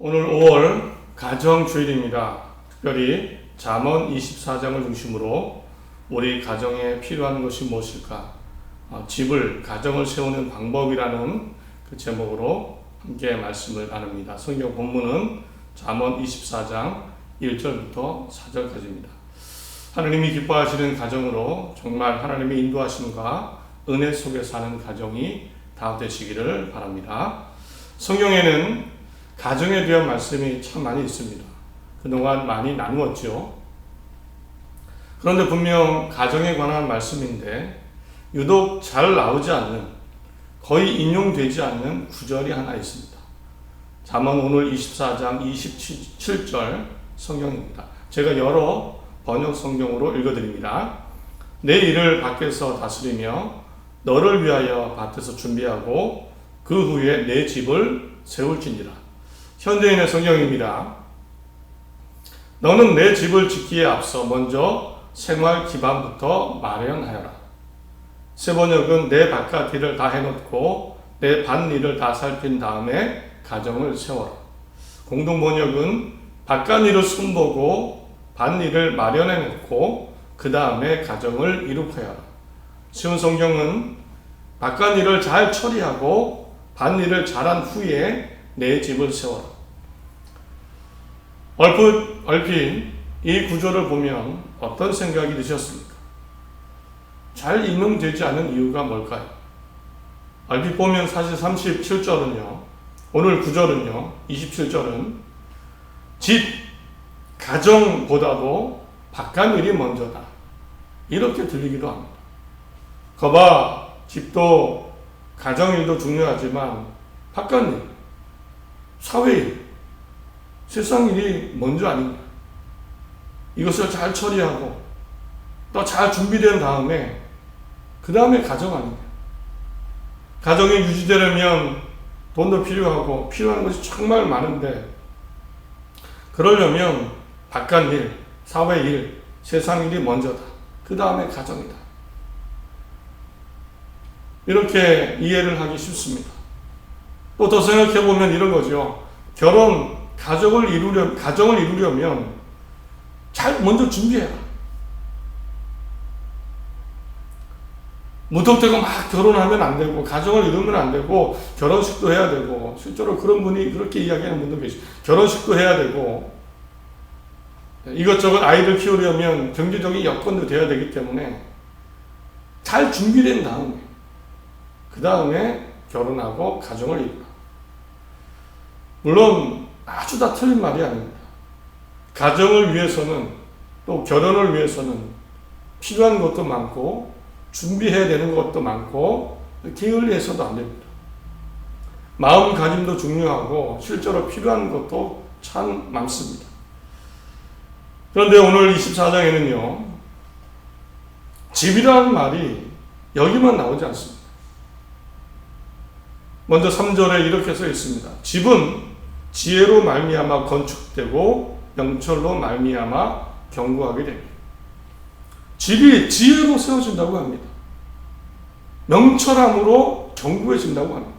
오늘 5월 가정주일입니다. 특별히 잠언 24장을 중심으로 우리 가정에 필요한 것이 무엇일까? 어, 집을 가정을 세우는 방법이라는 그 제목으로 함께 말씀을 나눕니다. 성경 본문은 잠언 24장 1절부터 4절까지입니다. 하나님이 기뻐하시는 가정으로 정말 하나님의 인도하심과 은혜 속에 사는 가정이 다 되시기를 바랍니다. 성경에는 가정에 대한 말씀이 참 많이 있습니다. 그동안 많이 나누었죠. 그런데 분명 가정에 관한 말씀인데 유독 잘 나오지 않는 거의 인용되지 않는 구절이 하나 있습니다. 잠언 오늘 24장 27절 성경입니다. 제가 여러 번역 성경으로 읽어드립니다. 내 일을 밖에서 다스리며 너를 위하여 밭에서 준비하고 그 후에 내 집을 세울지니라. 현대인의 성경입니다. 너는 내 집을 짓기에 앞서 먼저 생활 기반부터 마련하여라. 세 번역은 내 바깥 일을 다 해놓고 내 밭일을 다 살핀 다음에 가정을 세워라. 공동 번역은 바깥 일을 손보고 밭일을 마련해 놓고 그 다음에 가정을 이룩해야 하라. 쉬운 성경은 바깥 일을 잘 처리하고 밭일을 잘한 후에 내 집을 세워라. 얼핏, 얼핏 이 구조를 보면 어떤 생각이 드셨습니까? 잘 인용되지 않은 이유가 뭘까요? 얼핏 보면 사실 37절은요, 오늘 9절은요, 27절은 집, 가정보다도 바깥 일이 먼저다. 이렇게 들리기도 합니다. 거봐, 집도 가정일도 중요하지만 바깥 일, 사회일, 세상 일이 먼저 아닌가. 이것을 잘 처리하고 또 잘 준비된 다음에 그 다음에 가정 아닌가. 가정이 유지되려면 돈도 필요하고 필요한 것이 정말 많은데 그러려면 바깥 일, 사회 일, 세상 일이 먼저다. 그 다음에 가정이다. 이렇게 이해를 하기 쉽습니다. 또 더 생각해 보면 이런 거죠. 결혼, 가족을 이루려 가정을 이루려면 잘 먼저 준비해라. 무턱대고 막 결혼하면 안 되고 가정을 이루면 안 되고 결혼식도 해야 되고 실제로 그런 분이 그렇게 이야기하는 분도 계시. 결혼식도 해야 되고 이것저것 아이를 키우려면 경제적인 여건도 돼야 되기 때문에 잘 준비된 다음에 그 다음에 결혼하고 가정을 이루라. 물론 아주 다 틀린 말이 아닙니다. 가정을 위해서는 또 결혼을 위해서는 필요한 것도 많고 준비해야 되는 것도 많고 게을리해서도 안 됩니다. 마음가짐도 중요하고 실제로 필요한 것도 참 많습니다. 그런데 오늘 24장에는요, 집이라는 말이 여기만 나오지 않습니다. 먼저 3절에 이렇게 써 있습니다. 집은 지혜로 말미암아 건축되고 영철로 말미암아 견고하게 됩니다. 집이 지혜로 세워진다고 합니다. 명철함으로 견고해진다고 합니다.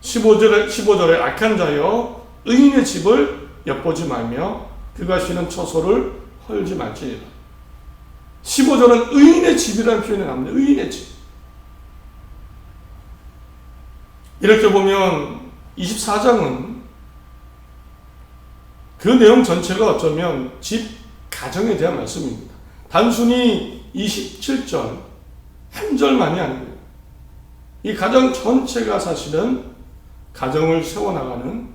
15절에 15절에 악한 자여 의인의 집을 엿보지 말며 그가 쉬는 처소를 헐지 말지니라. 15절은 의인의 집이라는 표현이 나옵니다. 의인의 집. 이렇게 보면 24장은 그 내용 전체가 어쩌면 집, 가정에 대한 말씀입니다. 단순히 27절, 한 절만이 아니고요. 이 가정 전체가 사실은 가정을 세워나가는,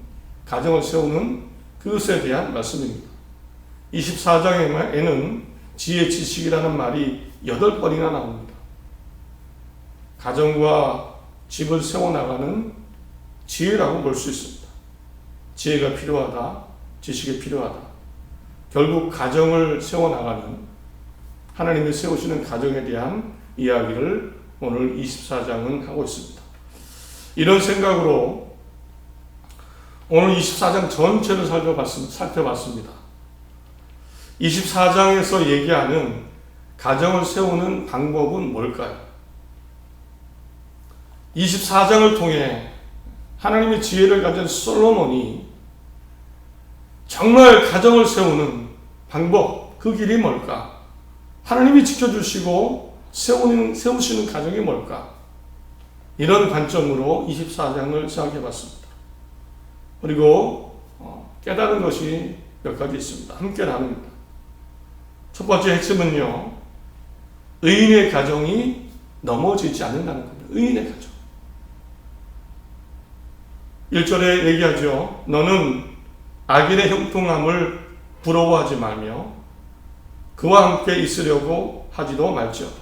가정을 세우는 그것에 대한 말씀입니다. 24장에는 지혜 지식이라는 말이 8번이나 나옵니다. 가정과 집을 세워나가는 지혜라고 볼 수 있습니다. 지혜가 필요하다. 지식이 필요하다. 결국 가정을 세워나가는 하나님이 세우시는 가정에 대한 이야기를 오늘 24장은 하고 있습니다. 이런 생각으로 오늘 24장 전체를 살펴봤습니다. 24장에서 얘기하는 가정을 세우는 방법은 뭘까요? 24장을 통해 하나님의 지혜를 가진 솔로몬이 정말 가정을 세우는 방법, 그 길이 뭘까? 하나님이 지켜주시고 세우는, 세우시는 가정이 뭘까? 이런 관점으로 24장을 생각해 봤습니다. 그리고 어, 깨달은 것이 몇 가지 있습니다. 함께 나눕니다. 첫 번째 핵심은요, 의인의 가정이 넘어지지 않는다는 겁니다. 의인의 가정. 1절에 얘기하죠. 너는 악인의 형통함을 부러워하지 말며 그와 함께 있으려고 하지도 말지어다.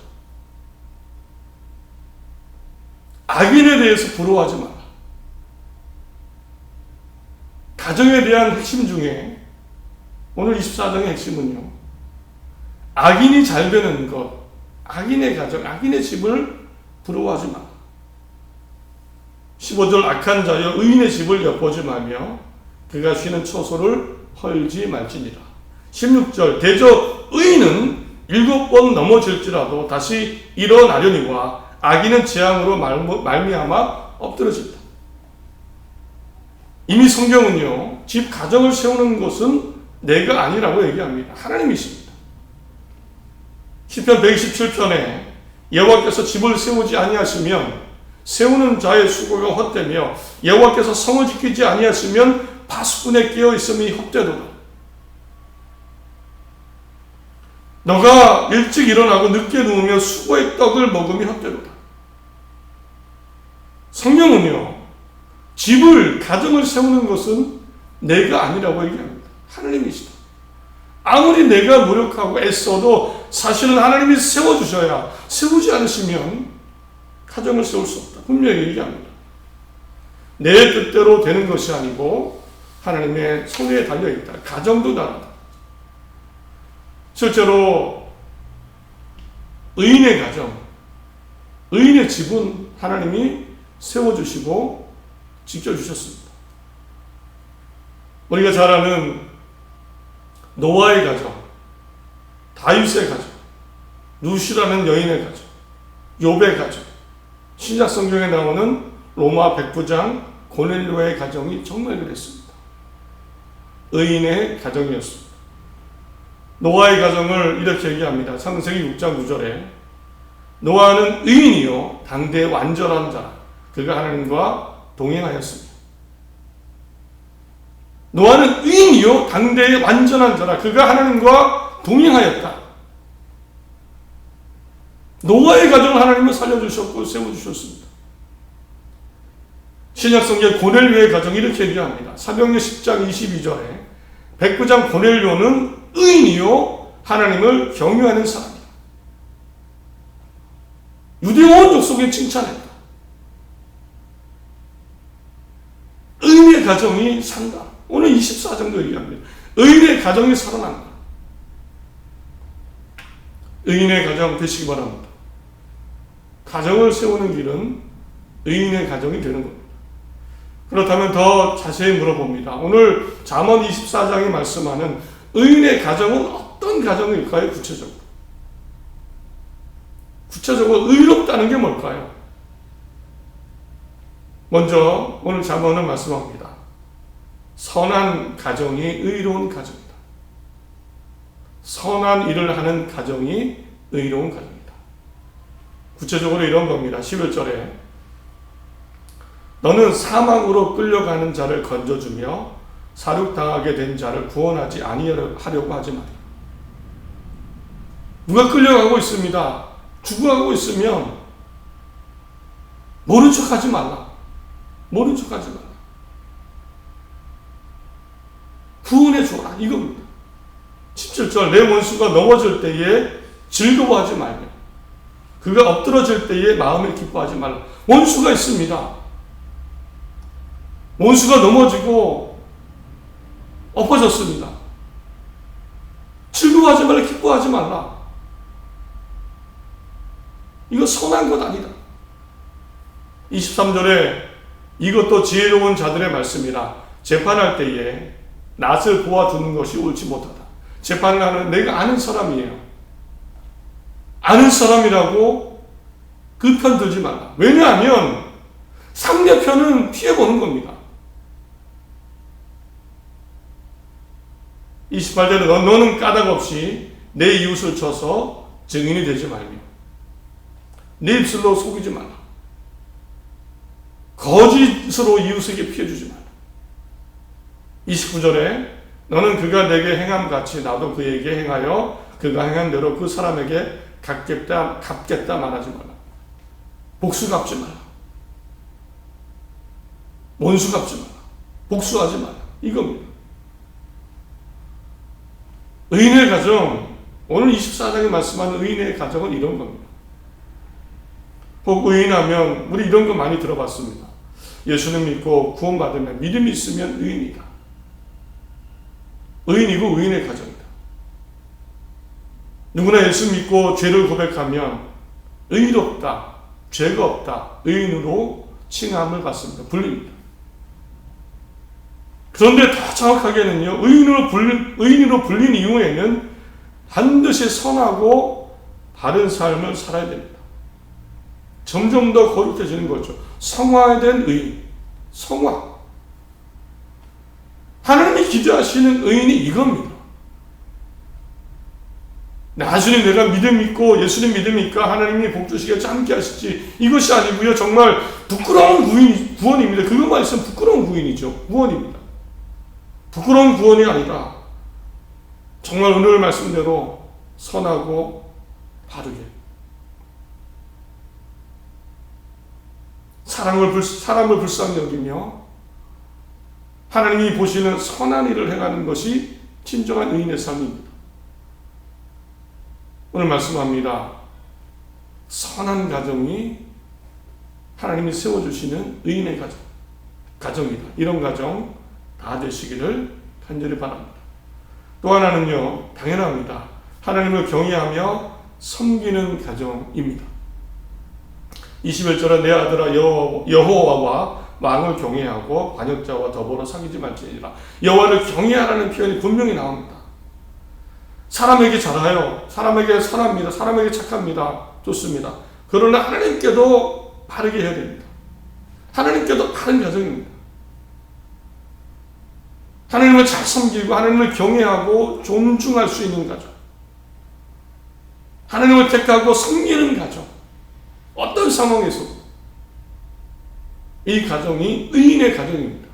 악인에 대해서 부러워하지 마라. 가정에 대한 핵심 중에 오늘 24장의 핵심은요. 악인이 잘 되는 것, 악인의 가정, 악인의 집을 부러워하지 마라. 15절 악한 자여 의인의 집을 엿보지 말며 그가 쉬는 처소를 헐지 말지니라. 16절 대저 의인은 일곱 번 넘어질지라도 다시 일어나려니와 악인은 재앙으로 말미암아 엎드러진다. 이미 성경은요 집 가정을 세우는 것은 내가 아니라고 얘기합니다. 하나님이십니다. 시편 127편에 여호와께서 집을 세우지 아니하시면 세우는 자의 수고가 헛되며 여호와께서 성을 지키지 아니하시면 파수꾼에 끼어 있음이 헛되도다. 너가 일찍 일어나고 늦게 누우며 수고의 떡을 먹음이 헛되도다. 성경은요, 집을, 가정을 세우는 것은 내가 아니라고 얘기합니다. 하나님이시다. 아무리 내가 노력하고 애써도 사실은 하나님이 세워주셔야 세우지 않으시면 가정을 세울 수 없다. 분명히 얘기합니다. 내 뜻대로 되는 것이 아니고 하나님의 손에 달려 있다. 가정도 다르다. 실제로 의인의 가정, 의인의 집은 하나님이 세워주시고 지켜주셨습니다. 우리가 잘 아는 노아의 가정, 다윗의 가정, 루시라는 여인의 가정, 욥의 가정, 신약 성경에 나오는 로마 백부장 고넬료의 가정이 정말 그랬습니다. 의인의 가정이었습니다. 노아의 가정을 이렇게 얘기합니다. 창세기 6장 9절에 노아는 의인이요 당대 완전한 자 그가 하나님과 동행하였습니다. 노아는 의인이요 당대의 완전한 자라 그가 하나님과 동행하였다. 노아의 가정을 하나님은 살려주셨고 세워주셨습니다. 신약성경 고넬료의 가정 이렇게 얘기합니다. 사병의 10장 22절에 백부장 고넬료는 의인이요 하나님을 경유하는 사람이다. 유대 온 족속에 칭찬했다. 의인의 가정이 산다. 오늘 24장도 얘기합니다. 의인의 가정이 살아난다. 의인의 가정 되시기 바랍니다. 가정을 세우는 길은 의인의 가정이 되는 겁니다. 그렇다면 더 자세히 물어봅니다. 오늘 잠언 24장이 말씀하는 의인의 가정은 어떤 가정일까요? 구체적으로. 구체적으로 의롭다는 게 뭘까요? 먼저 오늘 잠언은 말씀합니다. 선한 가정이 의로운 가정이다. 선한 일을 하는 가정이 의로운 가정이다. 구체적으로 이런 겁니다. 11절에 너는 사망으로 끌려가는 자를 건져주며 사륙당하게 된 자를 구원하지 아니하려고 하지 말라. 누가 끌려가고 있습니다. 죽어가고 있으면 모른 척 하지 말라. 모른 척 하지 말라. 구원해 줘라. 이겁니다. 17절 내 원수가 넘어질 때에 즐거워하지 말며 그가 엎드러질 때에 마음을 기뻐하지 말라. 원수가 있습니다. 원수가 넘어지고 엎어졌습니다. 즐거워하지 말라. 기뻐하지 말라. 이거 선한 것 아니다. 23절에 이것도 지혜로운 자들의 말씀이라 재판할 때에 낯을 보아두는 것이 옳지 못하다. 재판을 하는 내가 아는 사람이에요. 아는 사람이라고 그 편 들지 말라. 왜냐하면 상대편은 피해보는 겁니다. 28절에 너, 너는 까닭 없이 내 이웃을 쳐서 증인이 되지 말며 내 입술로 속이지 마라. 거짓으로 이웃에게 피해 주지 마라. 29절에 너는 그가 내게 행함 같이 나도 그에게 행하여 그가 행한 대로 그 사람에게 갚겠다 갚겠다 말하지 마라. 복수 갚지 마라. 원수 갚지 마라. 복수하지 마라. 이겁니다. 의인의 가정, 오늘 24장에 말씀하는 의인의 가정은 이런 겁니다. 복 의인하면 우리 이런 거 많이 들어봤습니다. 예수님 믿고 구원받으면 믿음이 있으면 의인이다. 의인이고 의인의 가정이다. 누구나 예수 믿고 죄를 고백하면 의롭다, 죄가 없다, 의인으로 칭함을 받습니다. 불립니다. 그런데 더 정확하게는요, 의인으로 불린, 의인으로 불린 이후에는 반드시 선하고 바른 삶을 살아야 됩니다. 점점 더 거룩해지는 거죠. 성화된 의인, 성화. 하나님이 기대하시는 의인이 이겁니다. 나중에 내가 믿음 있고 예수님 믿음 있까 하나님이 복 주시겠지 함께 하시지 이것이 아니고요 정말 부끄러운 구원입니다 그것만 있으면 부끄러운 구인이죠 구원입니다 부끄러운 구원이 아니라 정말 오늘 말씀대로 선하고 바르게 사랑을 불, 사람을 불쌍히 여기며 하나님이 보시는 선한 일을 행하는 것이 진정한 의인의 삶입니다. 오늘 말씀합니다. 선한 가정이 하나님이 세워주시는 의인의 가정, 가정이다. 이런 가정 다 되시기를 간절히 바랍니다. 또 하나는요, 당연합니다. 하나님을 경외하며 섬기는 가정입니다. 21절에 내 아들아 여호와와 왕을 경외하고 반역자와 더불어 사귀지 말지니라. 여호와를 경외하라는 표현이 분명히 나옵니다. 사람에게 잘하여, 사람에게 선합니다. 사람에게 착합니다. 좋습니다. 그러나 하나님께도 바르게 해야 됩니다. 하나님께도 바른 가정입니다. 하나님을 잘 섬기고 하나님을 경외하고 존중할 수 있는 가정. 하나님을 택하고 섬기는 가정. 어떤 상황에서 이 가정이 의인의 가정입니다.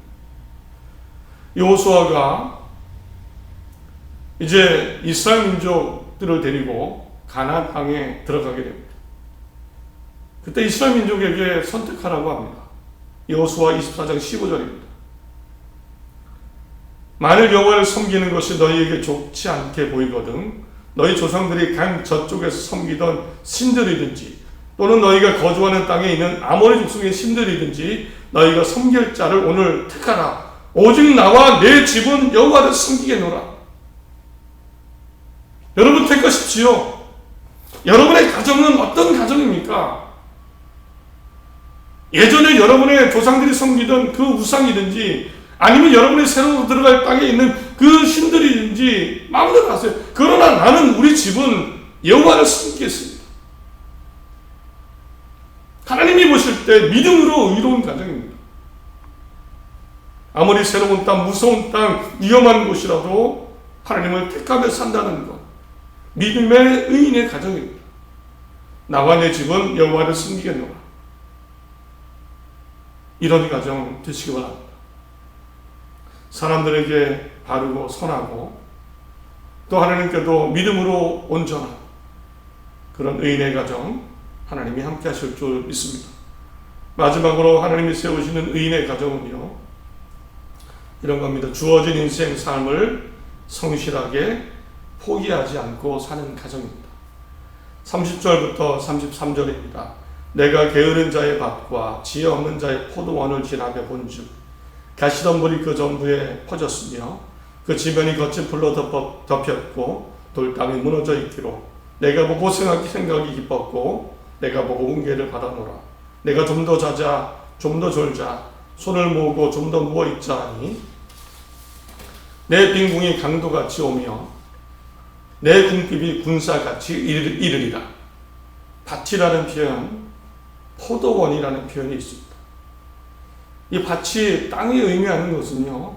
여호수아가 이제 이스라엘 민족들을 데리고 가나안 땅에 들어가게 됩니다. 그때 이스라엘 민족에게 선택하라고 합니다. 여호수아 24장 15절입니다. 만일 여호와를 섬기는 것이 너희에게 좋지 않게 보이거든 너희 조상들이 강 저쪽에서 섬기던 신들이든지 또는 너희가 거주하는 땅에 있는 아모리 족속의 신들이든지 너희가 섬길 자를 오늘 택하라. 오직 나와 내 집은 여호와를 섬기겠노라. 여러분 택하십시오. 여러분의 가정은 어떤 가정입니까? 예전에 여러분의 조상들이 섬기던 그 우상이든지 아니면 여러분이 새로 들어갈 땅에 있는 그 신들이든지 마음대로 하세요. 그러나 나는 우리 집은 여호와를 섬기겠습니다. 하나님이 보실 때 믿음으로 의로운 가정입니다. 아무리 새로운 땅, 무서운 땅, 위험한 곳이라도 하나님을 택하며 산다는 것. 믿음의 의인의 가정입니다. 나와 내 집은 여호와를 섬기겠노라. 이런 가정 되시기 바랍니다. 사람들에게 바르고 선하고 또 하나님께도 믿음으로 온전한 그런 의인의 가정 하나님이 함께 하실 줄 믿습니다. 마지막으로 하나님이 세우시는 의인의 가정은요. 이런 겁니다. 주어진 인생 삶을 성실하게 포기하지 않고 사는 가정입니다. 30절부터 33절입니다. 내가 게으른 자의 밭과 지혜 없는 자의 포도원을 지나며 본즉 가시덤 불이 그 전부에 퍼졌으며 그 지면이 거친 불로 덮였고 돌담이 무너져 있기로 내가 보고 생각이, 생각이 기뻤고 내가 보고 운계를 받아노라. 내가 좀 더 자자 좀 더 졸자 손을 모으고 좀 더 누워 있자 하니 내 빈궁이 강도같이 오며 내 궁핍이 군사같이 이르리라. 밭이라는 표현 포도원이라는 표현이 있습니다 이 밭이 땅이 의미하는 것은요,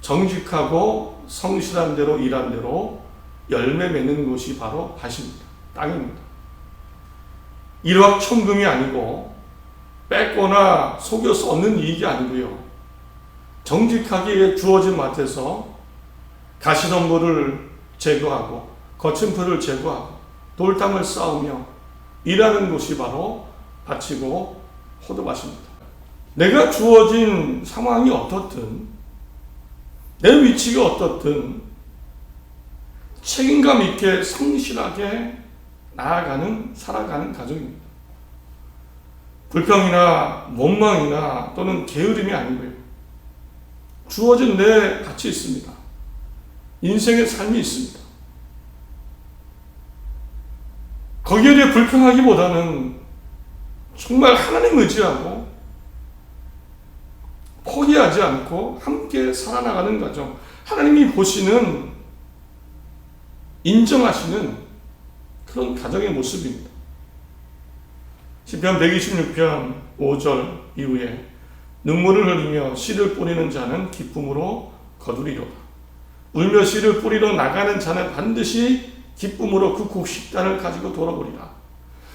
정직하고 성실한 대로 일한 대로 열매 맺는 곳이 바로 밭입니다. 땅입니다. 일확천금이 아니고 뺏거나 속여서 얻는 이익이 아니고요. 정직하게 주어진 밭에서 가시덤불을 제거하고 거친 풀을 제거하고 돌담을 쌓으며 일하는 곳이 바로 밭이고 호두밭입니다. 내가 주어진 상황이 어떻든 내 위치가 어떻든 책임감 있게 성실하게 나아가는 살아가는 가정입니다. 불평이나 원망이나 또는 게으름이 아니고요. 주어진 내 가치 있습니다. 인생의 삶이 있습니다. 거기에 대해 불평하기보다는 정말 하나님 의지하고 포기하지 않고 함께 살아나가는 과정. 하나님이 보시는 인정하시는 그런 가정의 모습입니다. 시편 126편 5절 이후에 눈물을 흘리며 씨를 뿌리는 자는 기쁨으로 거두리로다. 울며 씨를 뿌리러 나가는 자는 반드시 기쁨으로 그 곡식단을 가지고 돌아오리라.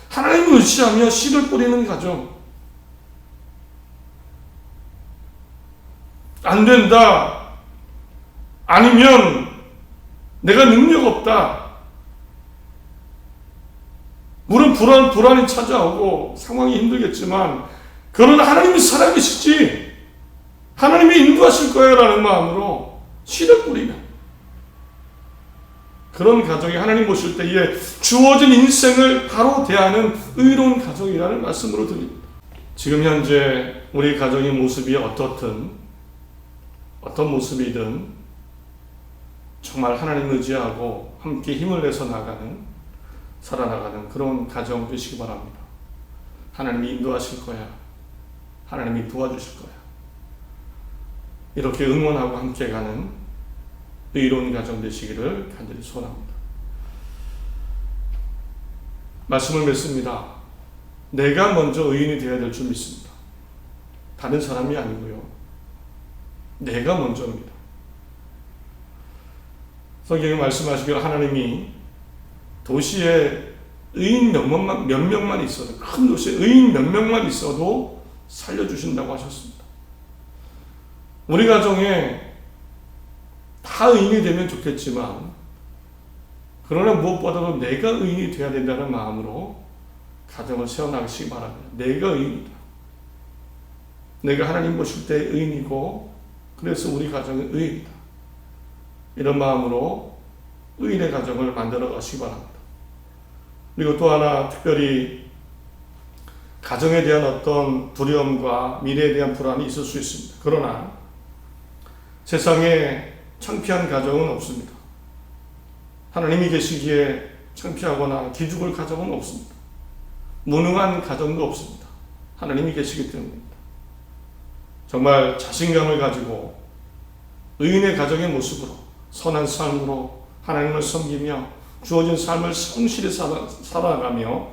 하나님을 의지하며 씨를 뿌리는 가정. 안 된다. 아니면 내가 능력 없다. 물론 불안, 불안이 찾아오고 상황이 힘들겠지만, 그러나 하나님이 살아계시지. 하나님이 인도하실 거야. 라는 마음으로 씨를 뿌리면. 그런 가정이 하나님 보실 때에 주어진 인생을 바로 대하는 의로운 가정이라는 말씀으로 드립니다. 지금 현재 우리 가정의 모습이 어떻든, 어떤 모습이든, 정말 하나님 의지하고 함께 힘을 내서 나가는 살아나가는 그런 가정 되시기 바랍니다. 하나님이 인도하실 거야. 하나님이 도와주실 거야. 이렇게 응원하고 함께 가는 의로운 가정 되시기를 간절히 소원합니다. 말씀을 맺습니다. 내가 먼저 의인이 되어야 될 줄 믿습니다. 다른 사람이 아니고요. 내가 먼저입니다. 성경에 말씀하시기로 하나님이 도시에 의인 몇 명만, 몇 명만 있어도 큰 도시에 의인 몇 명만 있어도 살려주신다고 하셨습니다. 우리 가정에 다 의인이 되면 좋겠지만 그러나 무엇보다도 내가 의인이 되어야 된다는 마음으로 가정을 세워나가시기 바랍니다. 내가 의인이다. 내가 하나님 보실 때 의인이고 그래서 우리 가정은 의인이다. 이런 마음으로 의인의 가정을 만들어 가시기 바랍니다. 그리고 또 하나 특별히 가정에 대한 어떤 두려움과 미래에 대한 불안이 있을 수 있습니다. 그러나 세상에 창피한 가정은 없습니다. 하나님이 계시기에 창피하거나 기죽을 가정은 없습니다. 무능한 가정도 없습니다. 하나님이 계시기 때문입니다. 정말 자신감을 가지고 의인의 가정의 모습으로 선한 삶으로 하나님을 섬기며 주어진 삶을 성실히 살아, 살아가며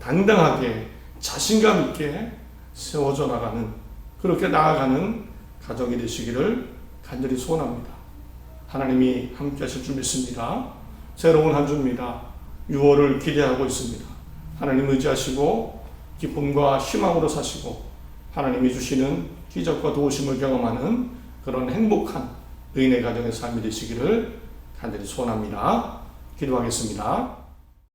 당당하게 자신감 있게 세워져 나가는 그렇게 나아가는 가정이 되시기를 간절히 소원합니다. 하나님이 함께 하실 줄 믿습니다. 새로운 한 주입니다. 6월을 기대하고 있습니다. 하나님 의지하시고 기쁨과 희망으로 사시고 하나님이 주시는 기적과 도우심을 경험하는 그런 행복한 의인의 가정의 삶이 되시기를 간절히 소원합니다. 기도하겠습니다.